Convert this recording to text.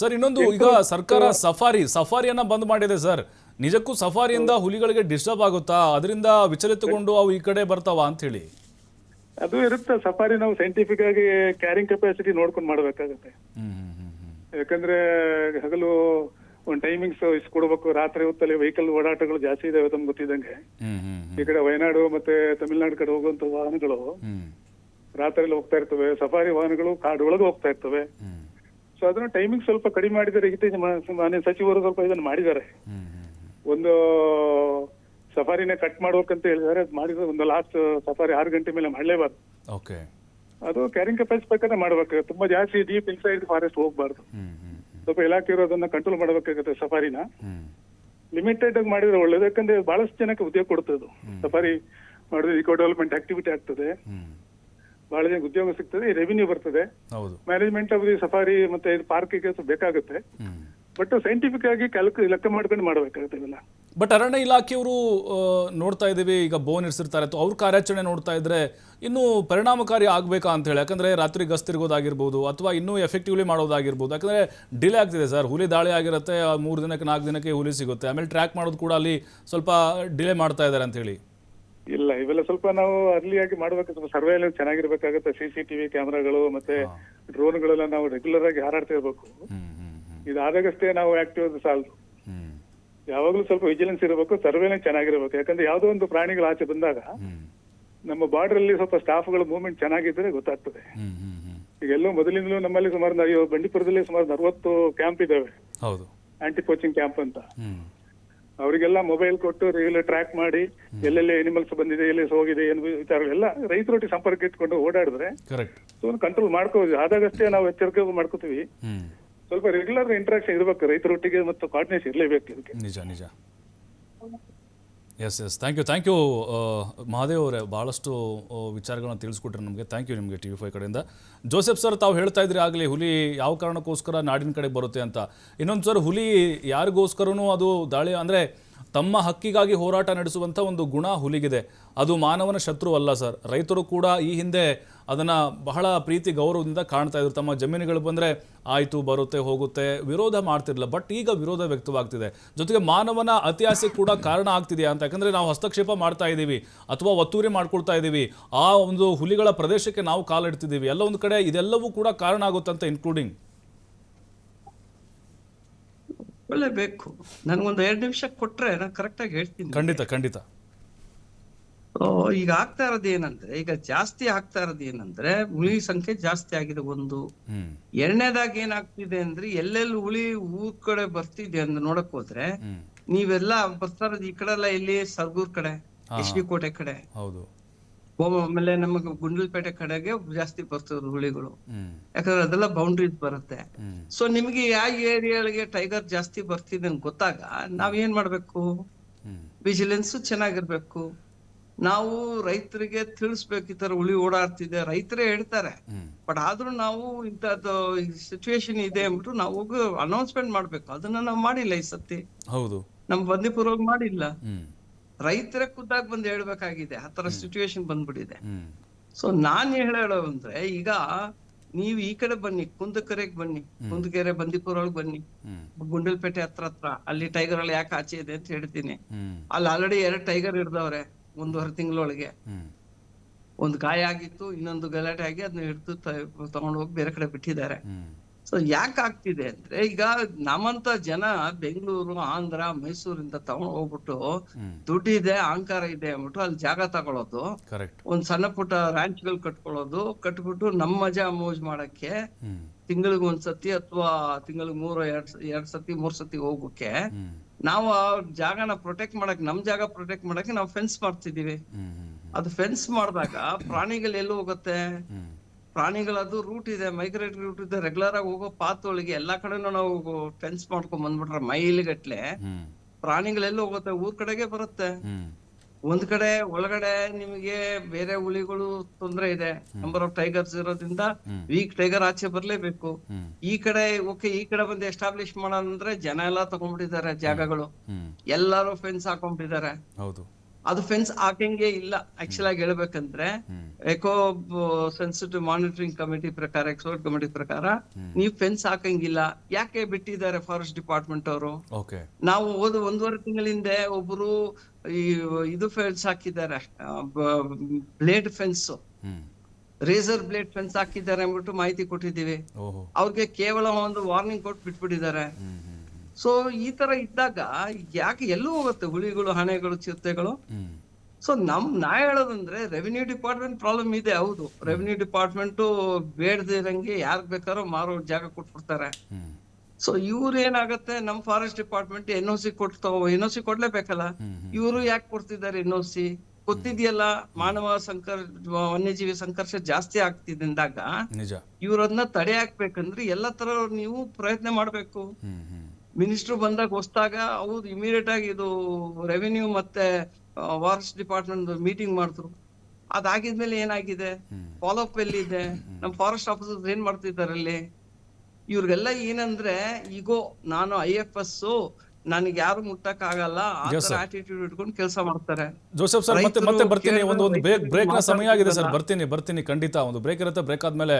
Sir ಇನ್ನೊಂದು ಈಗ ಸರ್ಕಾರ ಸಫಾರಿ ಸಫಾರಿಯನ್ನ ಬಂದ್ ಮಾಡಿದೆ ಸರ್. ನಿಜಕ್ಕೂ ಸಫಾರಿಯಿಂದ ಹುಲಿಗಳಿಗೆ ಡಿಸ್ಟರ್ಬ್ ಆಗುತ್ತಾ? ಅದರಿಂದ ವಿಚಲಿತಗೊಂಡು ಅವು ಈ ಕಡೆ ಬರ್ತಾವ ಅಂತ ಹೇಳಿ. ಅದು ಇರುತ್ತೆ. ಸಫಾರಿ ನಾವು ಸೈಂಟಿಫಿಕ್ ಆಗಿ ಕ್ಯಾರಿಂಗ್ ಕೆಪಾಸಿಟಿ ನೋಡ್ಕೊಂಡು ಮಾಡ್ಬೇಕಾಗತ್ತೆ. ಯಾಕಂದ್ರೆ ಹಗಲು ಒಂದು ಟೈಮಿಂಗ್ಸ್ ಇಷ್ಟು ಕೊಡ್ಬೇಕು. ರಾತ್ರಿ ಹೊತ್ತಲ್ಲಿ ವೆಹಿಕಲ್ ಓಡಾಟಗಳು ಜಾಸ್ತಿ ಇದಾವೆ ತಮ್ಗೆ ಗೊತ್ತಿದ್ದಂಗೆ. ಹ್ಮ್ ಈ ಕಡೆ ವಯನಾಡು ಮತ್ತೆ ತಮಿಳ್ನಾಡು ಕಡೆ ಹೋಗುವಂತ ವಾಹನಗಳು ರಾತ್ರಿಯಲ್ಲಿ ಹೋಗ್ತಾ ಇರ್ತವೆ. ಸಫಾರಿ ವಾಹನಗಳು ಕಾಡೊಳಗೆ ಹೋಗ್ತಾ ಇರ್ತವೆ. ಸೊ ಅದನ್ನ ಟೈಮಿಂಗ್ ಸ್ವಲ್ಪ ಕಡಿಮೆ ಮಾಡಿದರೆ ಇತ್ತೀಚೆಗೆ ಮಾನ್ಯ ಸಚಿವರು ಸ್ವಲ್ಪ ಇದನ್ನ ಮಾಡಿದ್ದಾರೆ. ಒಂದು ಸಫಾರಿನ ಕಟ್ ಮಾಡ್ಬೇಕಂತ ಹೇಳಿದ್ದಾರೆ. ಅದು ಮಾಡಿದ್ರೆ ಒಂದು ಲಾಸ್ಟ್ ಸಫಾರಿ ಆರು ಗಂಟೆ ಮೇಲೆ ಮಾಡಲೇಬಾರ್ದು. ಓಕೆ ಅದು ಕ್ಯಾರಿಂಗ್ ಕೆಪಾಸಿಟಿ ಬೇಕಾದ್ರೆ ಮಾಡ್ಬೇಕು. ತುಂಬಾ ಜಾಸ್ತಿ ಡೀಪ್ ಇನ್ಸೈಡ್ ಫಾರೆಸ್ಟ್ ಹೋಗ್ಬಾರ್ದು. ಸ್ವಲ್ಪ ಇಲಾಖೆ ಇರೋದನ್ನ ಕಂಟ್ರೋಲ್ ಮಾಡಬೇಕಾಗುತ್ತೆ ಸಫಾರಿನ. ಲಿಮಿಟೆಡ್ ಆಗಿ ಮಾಡಿದ್ರೆ ಒಳ್ಳೇದು. ಯಾಕಂದ್ರೆ ಬಹಳಷ್ಟು ಜನಕ್ಕೆ ಉದ್ಯೋಗ ಕೊಡ್ತದೆ ಸಫಾರಿ ಮಾಡಿದ್ರೆ ಇಕೋ ಡೆವಲಪ್ಮೆಂಟ್ ಆಕ್ಟಿವಿಟಿ ಆಗ್ತದೆ ಬಹಳ ಜನಕ್ಕೆ ಉದ್ಯೋಗ ಸಿಗ್ತದೆ ರೆವಿನ್ಯೂ ಬರ್ತದೆ. ಹೌದು. ಮ್ಯಾನೇಜ್ಮೆಂಟ್ ಆಫ್ ದಿ ಸಫಾರಿ ಮತ್ತೆ ಪಾರ್ಕ್ ಬೇಕಾಗುತ್ತೆ. ಬಟ್ ಸೈಂಟಿಫಿಕ್ ಆಗಿ ಕ್ಯಾಲ್ಕು ಲೆಕ್ಕ ಮಾಡ್ಕೊಂಡು ಮಾಡಬೇಕಾಗುತ್ತೆ ಇವೆಲ್ಲ. ಬಟ್ ಅರಣ್ಯ ಇಲಾಖೆಯವರು ನೋಡ್ತಾ ಇದ್ದೀವಿ ಈಗ ಬೋನ್ ಇರಿಸಿರ್ತಾರೆ ಅಥವಾ ಅವ್ರ ಕಾರ್ಯಾಚರಣೆ ನೋಡ್ತಾ ಇದ್ರೆ ಇನ್ನೂ ಪರಿಣಾಮಕಾರಿ ಆಗಬೇಕಾ ಅಂತ ಹೇಳಿ. ಯಾಕಂದ್ರೆ ರಾತ್ರಿ ಗಸ್ತಿರ್ಗೋದಾಗಿರ್ಬೋದು ಅಥವಾ ಇನ್ನೂ ಎಫೆಕ್ಟಿವ್ಲಿ ಮಾಡೋದಾಗಿರ್ಬೋದು. ಯಾಕಂದ್ರೆ ಡಿಲೇ ಆಗ್ತಿದೆ ಸರ್. ಹುಲಿ ದಾಳಿ ಆಗಿರುತ್ತೆ ಮೂರು ದಿನಕ್ಕೆ ನಾಲ್ಕು ದಿನಕ್ಕೆ ಹುಲಿ ಸಿಗುತ್ತೆ. ಆಮೇಲೆ ಟ್ರ್ಯಾಕ್ ಮಾಡೋದು ಕೂಡ ಅಲ್ಲಿ ಸ್ವಲ್ಪ ಡಿಲೇ ಮಾಡ್ತಾ ಇದ್ದಾರೆ ಅಂತ ಹೇಳಿ. ಇಲ್ಲ ಇವೆಲ್ಲ ಸ್ವಲ್ಪ ನಾವು ಅರ್ಲಿಯಾಗಿ ಆಗಿ ಮಾಡ್ಬೇಕು ಸ್ವಲ್ಪ ಸರ್ವೇಲೆನ್ಸ್ ಚೆನ್ನಾಗಿರ್ಬೇಕಾಗತ್ತೆ ಸಿ ಸಿ ಟಿವಿ ಕ್ಯಾಮ್ರಾಗಳು ಮತ್ತೆ ಡ್ರೋನ್ಗಳೆಲ್ಲ ನಾವು ರೆಗ್ಯುಲರ್ ಆಗಿ ಹಾರಾಡ್ತಾ ಇರ್ಬೇಕು ಇದಾದಾಗಷ್ಟೇ ನಾವು ಆಕ್ಟಿವ್ ಸಾಲದು. ಯಾವಾಗಲೂ ಸ್ವಲ್ಪ ವಿಜಿಲೆನ್ಸ್ ಇರಬೇಕು ಸರ್ವೇಲೆನ್ಸ್ ಚೆನ್ನಾಗಿರ್ಬೇಕು. ಯಾಕಂದ್ರೆ ಯಾವುದೋ ಒಂದು ಪ್ರಾಣಿಗಳು ಆಚೆ ಬಂದಾಗ ನಮ್ಮ ಬಾರ್ಡರ್ ಅಲ್ಲಿ ಸ್ವಲ್ಪ ಸ್ಟಾಫ್ಗಳ ಮೂವ್ಮೆಂಟ್ ಚೆನ್ನಾಗಿದ್ರೆ ಗೊತ್ತಾಗ್ತದೆ. ಈಗ ಎಲ್ಲೋ ಮೊದಲಿಂದಲೂ ನಮ್ಮಲ್ಲಿ ಸುಮಾರು ಅಯ್ಯೋ ಬಂಡೀಪುರದಲ್ಲಿ ಸುಮಾರು ನಲವತ್ತು ಕ್ಯಾಂಪ್ ಇದಾವೆ. ಹೌದು. ಆಂಟಿ ಕೋಚಿಂಗ್ ಕ್ಯಾಂಪ್ ಅಂತ ಅವರಿಗೆಲ್ಲ ಮೊಬೈಲ್ ಕೊಟ್ಟು ರೆಗ್ಯುಲರ್ ಟ್ರ್ಯಾಕ್ ಮಾಡಿ ಎಲ್ಲೆಲ್ಲಿ ಎನಿಮಲ್ಸ್ ಬಂದಿದೆ ಎಲ್ಲಿ ಹೋಗಿದೆ ಏನು ವಿಚಾರ ಎಲ್ಲ ರೈತರೊಟ್ಟಿಗೆ ಸಂಪರ್ಕ ಇಟ್ಕೊಂಡು ಓಡಾಡಿದ್ರೆ ಸೊ ಕಂಟ್ರೋಲ್ ಮಾಡ್ಕೋಬೋದು. ಆದಾಗಷ್ಟೇ ನಾವು ಎಚ್ಚರಿಕೆ ಮಾಡ್ಕೋತೀವಿ. ಸ್ವಲ್ಪ ರೆಗ್ಯುಲರ್ ಇಂಟ್ರಾಕ್ಷನ್ ಇರಬೇಕು ರೈತರೊಟ್ಟಿಗೆ ಮತ್ತು ಕೋಆರ್ಡಿನೇಷನ್ ಇರಲೇಬೇಕು ಇದಕ್ಕೆ. ನಿಜ ನಿಜ. Yes yes thank you thank you Mahadev ಅವರೇ. ಭಾಳಷ್ಟು ವಿಚಾರಗಳನ್ನು ತಿಳಿಸ್ಕೊಟ್ರೆ ನಮಗೆ. ಥ್ಯಾಂಕ್ ಯು ನಿಮಗೆ ಟಿ ವಿ ಫೈ ಕಡೆಯಿಂದ. ಜೋಸೆಫ್ ಸರ್ ತಾವು ಹೇಳ್ತಾ ಇದ್ರಿ ಆಗಲಿ, ಹುಲಿ ಯಾವ ಕಾರಣಕ್ಕೋಸ್ಕರ ನಾಡಿನ ಕಡೆ ಬರುತ್ತೆ ಅಂತ. ಇನ್ನೊಂದು ಸರ್ ಹುಲಿ ಯಾರಿಗೋಸ್ಕರನೂ ಅದು ದಾಳಿ, ಅಂದರೆ ತಮ್ಮ ಹಕ್ಕಿಗಾಗಿ ಹೋರಾಟ ನಡೆಸುವಂಥ ಒಂದು ಗುಣ ಹುಲಿಗಿದೆ. ಅದು ಮಾನವನ ಶತ್ರು ಅಲ್ಲ ಸರ್ ರೈತರು ಕೂಡ ಈ ಹಿಂದೆ ಅದನ್ನು ಬಹಳ ಪ್ರೀತಿ ಗೌರವದಿಂದ ಕಾಣ್ತಾ ಇದ್ರು. ತಮ್ಮ ಜಮೀನುಗಳು ಬಂದರೆ ಆಯಿತು ಬರುತ್ತೆ ಹೋಗುತ್ತೆ. ವಿರೋಧ ಮಾಡ್ತಿರಲಿಲ್ಲ. ಬಟ್ ಈಗ ವಿರೋಧ ವ್ಯಕ್ತವಾಗ್ತಿದೆ. ಜೊತೆಗೆ ಮಾನವನ ಅತ್ಯಾಸೆ ಕೂಡ ಕಾರಣ ಆಗ್ತಿದೆಯಾ ಅಂತ? ಯಾಕಂದರೆ ನಾವು ಹಸ್ತಕ್ಷೇಪ ಮಾಡ್ತಾ ಇದ್ದೀವಿ ಅಥವಾ ಒತ್ತುವರಿ ಮಾಡ್ಕೊಳ್ತಾ ಇದ್ದೀವಿ ಆ ಒಂದು ಹುಲಿಗಳ ಪ್ರದೇಶಕ್ಕೆ ನಾವು ಕಾಲಿಡ್ತಿದ್ದೀವಿ ಎಲ್ಲ ಒಂದು ಕಡೆ ಇದೆಲ್ಲವೂ ಕೂಡ ಕಾರಣ ಆಗುತ್ತಂತ ಇನ್ಕ್ಲೂಡಿಂಗ್ ಒಳ್ಳೆ ಬೇಕು. ನನಗೊಂದು ಎರಡು ನಿಮಿಷ ಕೊಟ್ರೆ ನಾನು ಕರೆಕ್ಟಾಗಿ ಹೇಳ್ತೀನಿ. ಖಂಡಿತ ಖಂಡಿತ. ಈಗ ಆಗ್ತಾ ಇರೋದು ಏನಂದ್ರೆ ಈಗ ಜಾಸ್ತಿ ಆಗ್ತಾ ಇರೋದು ಏನಂದ್ರೆ ಹುಳಿ ಸಂಖ್ಯೆ ಜಾಸ್ತಿ ಆಗಿದೆ ಒಂದು. ಎರಡನೇದಾಗಿ ಏನಾಗ್ತಿದೆ ಅಂದ್ರೆ ಎಲ್ಲೆಲ್ಲಿ ಹುಳಿ ಊರ್ ಕಡೆ ಬರ್ತಿದೆ ಅಂತ ನೋಡಕ್ ಹೋದ್ರೆ ನೀವೆಲ್ಲ ಬರ್ತಾ ಇರೋದು ಈ ಕಡೆ ಎಲ್ಲ? ಇಲ್ಲಿ ಸರ್ಗೂರ್ ಕಡೆ ಎಸ್ ಡಿ ಕೋಟೆ ಕಡೆ. ಹೌದು. ಆಮೇಲೆ ನಮಗೆ ಗುಂಡಲ್ಪೇಟೆ ಕಡೆಗೆ ಜಾಸ್ತಿ ಬರ್ತದ್ರು ಹುಳಿಗಳು. ಯಾಕಂದ್ರೆ ಅದೆಲ್ಲ ಬೌಂಡ್ರೀಸ್ ಬರುತ್ತೆ. ಸೊ ನಿಮ್ಗೆ ಯಾವ ಏರಿಯಾಗಳಿಗೆ ಟೈಗರ್ ಜಾಸ್ತಿ ಬರ್ತಿದೆ ಅಂತ ಗೊತ್ತಾಗ ನಾವ್ ಏನ್ ಮಾಡ್ಬೇಕು? ವಿಜಿಲೆನ್ಸ್ ಚೆನ್ನಾಗಿರ್ಬೇಕು. ನಾವು ರೈತರಿಗೆ ತಿಳಿಸ್ಬೇಕು ಈ ತರ ಹುಲಿ ಓಡಾಡ್ತಿದೆ. ರೈತರೇ ಹೇಳ್ತಾರೆ. ಬಟ್ ಆದ್ರೂ ನಾವು ಇಂಥದ್ದು ಸಿಚುವೇಶನ್ ಇದೆ ಅಂದ್ಬಿಟ್ಟು ನಾವು ಹೋಗಿ ಅನೌನ್ಸ್ಮೆಂಟ್ ಮಾಡ್ಬೇಕು. ಅದನ್ನ ನಾವು ಮಾಡಿಲ್ಲ ಈ ಸತಿ. ಹೌದು. ನಮ್ ಬಂದಿಪುರ ಮಾಡಿಲ್ಲ. ರೈತರೇ ಖುದ್ದಾಗಿ ಬಂದು ಹೇಳ್ಬೇಕಾಗಿದೆ. ಆ ತರ ಸಿಚುವೇಶನ್ ಬಂದ್ಬಿಟ್ಟಿದೆ. ಸೊ ನಾನ್ ಹೇಳೋ ಅಂದ್ರೆ ಈಗ ನೀವು ಈ ಕಡೆ ಬನ್ನಿ ಕುಂದಕೆರೆಗ್ ಬನ್ನಿ ಕುಂದಕೆರೆ ಬಂದಿಪುರ ಒಳಗೆ ಬನ್ನಿ. ಗುಂಡಲ್ಪೇಟೆ ಹತ್ರ ಹತ್ರ. ಅಲ್ಲಿ ಟೈಗರ್ ಅಲ್ಲಿ ಯಾಕೆ ಆಚೆ ಇದೆ ಅಂತ ಹೇಳ್ತೀನಿ. ಅಲ್ಲಿ ಆಲ್ರೆಡಿ ಎರಡ್ ಟೈಗರ್ ಇರ್ದವ್ರೆ. ಒಂದೂವರೆ ತಿಂಗಳೊಳಗೆ. ಒಂದು ಗಾಯ ಆಗಿತ್ತು ಇನ್ನೊಂದು ಗಲಾಟೆ ಆಗಿ ಅದನ್ನ ಹಿಡಿದು ತಗೊಂಡು ಹೋಗಿ ಬೇರೆ ಕಡೆ ಬಿಟ್ಟಿದ್ದಾರೆ. ಸೊ ಯಾಕೆ ಆಗ್ತಿದೆ ಅಂದ್ರೆ ಈಗ ನಮ್ಮಂತ ಜನ ಬೆಂಗಳೂರು ಆಂಧ್ರ ಮೈಸೂರಿಂದ ತಗೊಂಡ್ ಹೋಗ್ಬಿಟ್ಟು ದುಡ್ಡು ದುಡ್ಡಿದೆ ಅಹಂಕಾರ ಇದೆ ಅಂದ್ಬಿಟ್ಟು ಅಲ್ಲಿ ಜಾಗ ತಗೊಳ್ಳೋದು ಕರೆಕ್ಟ್ ಒಂದ್ ಸಣ್ಣ ಪುಟ್ಟ ರ್ಯಾಂಚ್ಗಳು ಗಳು ಕಟ್ಕೊಳ್ಳೋದು ಕಟ್ಬಿಟ್ಟು ನಮ್ಮ ಮಜಾ ಮೋಜ್ ಮಾಡಕ್ಕೆ ತಿಂಗಳಿಗೆ ಒಂದ್ ಸತಿ ಅಥವಾ ತಿಂಗಳಿಗೆ ಮೂರು ಎರಡ್ ಎರಡ್ ಸತಿ ಮೂರ್ ಸತಿ ಹೋಗಕ್ಕೆ ಹ್ಮ್. ನಾವು ಆ ಜಾಗನ ಪ್ರೊಟೆಕ್ಟ್ ಮಾಡಕ್ ನಮ್ ಜಾಗ ಪ್ರೊಟೆಕ್ಟ್ ಮಾಡಕ್ಕೆ ನಾವು ಫೆನ್ಸ್ ಮಾಡ್ತಿದೀವಿ ಅದು ಫೆನ್ಸ್ ಮಾಡಿದಾಗ ಪ್ರಾಣಿಗಳು ಎಲ್ಲಿ ಹೋಗುತ್ತೆ? ಪ್ರಾಣಿಗಳದು ರೂಟ್ ಇದೆ ಮೈಗ್ರೇಟರಿ ರೂಟ್ ಇದೆ ರೆಗ್ಯುಲರ್ ಆಗಿ ಹೋಗೋ ಪಾತ್ ಒಳಗೆ ಎಲ್ಲಾ ಕಡೆನೂ ನಾವು ಫೆನ್ಸ್ ಮಾಡ್ಕೊಂಡ್ ಬಂದ್ಬಿಟ್ರೆ ಮೈಲ್ ಗಟ್ಲೆ ಪ್ರಾಣಿಗಳ್ ಪ್ರಾಣಿಗಳು ಹೋಗತ್ತೆ? ಊರ್ ಕಡೆಗೆ ಬರುತ್ತೆ. ಒಂದ್ ಕಡೆ ಒಳಗಡೆ ನಿಮಗೆ ಬೇರೆ ಹುಲಿಗಳು ತೊಂದ್ರೆ ಇದೆ. ನಂಬರ್ ಆಫ್ ಟೈಗರ್ಸ್ ಇರೋದ್ರಿಂದ. ವೀಕ್ ಟೈಗರ್ ಆಚೆ ಬರ್ಲೇಬೇಕು. ಈ ಕಡೆ ಓಕೆ ಈ ಕಡೆ ಬಂದು ಎಸ್ಟಾಬ್ಲಿಷ್ ಮಾಡೋದಂದ್ರೆ ಜನ ಎಲ್ಲಾ ತಗೊಂಡ್ಬಿಟ್ಟಿದ್ದಾರೆ ಜಾಗಗಳು. ಎಲ್ಲಾರು ಫೆನ್ಸ್ ಹಾಕೊಂಡ್ಬಿಟ್ಟಿದ್ದಾರೆ. ಹೌದು. ಅದು ಫೆನ್ಸ್ ಹಾಕಂಗೆ ಇಲ್ಲ. ಆಕ್ಚುಲ್ ಆಗಿ ಹೇಳ್ಬೇಕಂದ್ರೆ ಎಕೋ ಸೆನ್ಸಿಟಿವ್ ಮಾನಿಟರಿಂಗ್ ಕಮಿಟಿ ಪ್ರಕಾರ ಎಕ್ಸ್ಪರ್ಟ್ ಕಮಿಟಿ ಪ್ರಕಾರ ನೀವು ಫೆನ್ಸ್ ಹಾಕಂಗಿಲ್ಲ. ಯಾಕೆ ಬಿಟ್ಟಿದ್ದಾರೆ ಫಾರೆಸ್ಟ್ ಡಿಪಾರ್ಟ್ಮೆಂಟ್ ಅವರು? ನಾವು ಹೋದ ಒಂದೂವರೆ ತಿಂಗಳ ಹಿಂದೆ ಒಬ್ರು ಈ ಇದು ಫೆನ್ಸ್ ಹಾಕಿದ್ದಾರೆ. Blade fence razor blade fence ಹಾಕಿದ್ದಾರೆ ಅಂದ್ಬಿಟ್ಟು ಮಾಹಿತಿ ಕೊಟ್ಟಿದ್ದೀವಿ. ಅವ್ರಿಗೆ ಕೇವಲ ಒಂದು ವಾರ್ನಿಂಗ್ ಕೊಟ್ಟು ಬಿಟ್ಬಿಟ್ಟಿದ್ದಾರೆ ಸೊ ಈ ತರ ಇದ್ದಾಗ ಯಾಕೆ ಎಲ್ಲೂ ಹೋಗುತ್ತೆ? ಹುಲಿಗಳು ಹಣೆಗಳು ಚಿರತೆಗಳು? ಸೊ ನಮ್ ನಾ ಹೇಳೋದಂದ್ರೆ ರೆವಿನ್ಯೂ ಡಿಪಾರ್ಟ್ಮೆಂಟ್ ಪ್ರಾಬ್ಲಮ್ ಇದೆ ಹೌದು. ರೆವಿನ್ಯೂ ಡಿಪಾರ್ಟ್ಮೆಂಟ್ ಬೇಡದಿರಂಗೆ ಯಾರ್ ಬೇಕಾದ್ರೂ ಮಾರೋ ಜಾಗ ಕೊಟ್ಬಿಡ್ತಾರೆ. ಸೊ ಇವ್ರು ಏನಾಗತ್ತೆ? ನಮ್ forest department N O C ಕೊಡ್ತಾವ ಎನ್ ಒ ಸಿ ಕೊಡ್ಲೇಬೇಕಲ್ಲ? ಇವರು ಯಾಕೆ ಕೊಡ್ತಿದ್ದಾರೆ ಎನ್ ಒ ಸಿ ಗೊತ್ತಿದೆಯಲ್ಲ ಮಾನವ ಸಂಕರ್ ವನ್ಯಜೀವಿ ಸಂಕರ್ಷ ಜಾಸ್ತಿ ಆಗ್ತಿದ್ದಾಗ ನಿಜ. ಇವ್ರನ್ನ ತಡೆ ಹಾಕ್ಬೇಕಂದ್ರೆ ಎಲ್ಲ ತರ ನೀವು ಪ್ರಯತ್ನ ಮಾಡ್ಬೇಕು. ಮಿನಿಸ್ಟರ್ ಬಂದಾಗ ಹೊಸ್ದಾಗ ಹೌದು ಇಮಿಡಿಯೇಟ್ ಆಗಿ ಇದು ರೆವಿನ್ಯೂ ಮತ್ತೆ ಫಾರೆಸ್ಟ್ ಡಿಪಾರ್ಟ್ಮೆಂಟ್ ಮೀಟಿಂಗ್ ಮಾಡಿದ್ರು. ಅದಾಗಿದ್ಮೇಲೆ ಏನಾಗಿದೆ. ಫಾಲೋ ಅಪ್ ಎಲ್ಲಿದೆ? ನಮ್ ಫಾರೆಸ್ಟ್ ಆಫೀಸರ್ ಏನ್ ಮಾಡ್ತಿದ್ದಾರೆ ಅಲ್ಲಿ? ಇವ್ರಿಗೆಲ್ಲ ಏನಂದ್ರೆ ಈಗೋ ನಾನು ಐ ಎಫ್ ಎಸ್ ನನಗೆ ಯಾರು ಮುಟ್ಟಕ್ ಆಗಲ್ಲ. ಆಟಿಟ್ಯೂಡ್ ಇಟ್ಕೊಂಡು ಕೆಲಸ ಮಾಡ್ತಾರೆ. ಜೋಸೆಫ್ ಸರ್ ಮತ್ತೆ ಮತ್ತೆ ಬರ್ತೀನಿ ಒಂದು ಒಂದು ಬ್ರೇಕ್ ಬ್ರೇಕ್ನ ಸಮಯ ಆಗಿದೆ ಸರ್. ಬರ್ತೀನಿ ಬರ್ತೀನಿ ಖಂಡಿತ. ಒಂದು ಬ್ರೇಕ್ ಇರುತ್ತೆ ಬ್ರೇಕ್ ಆದ್ಮೇಲೆ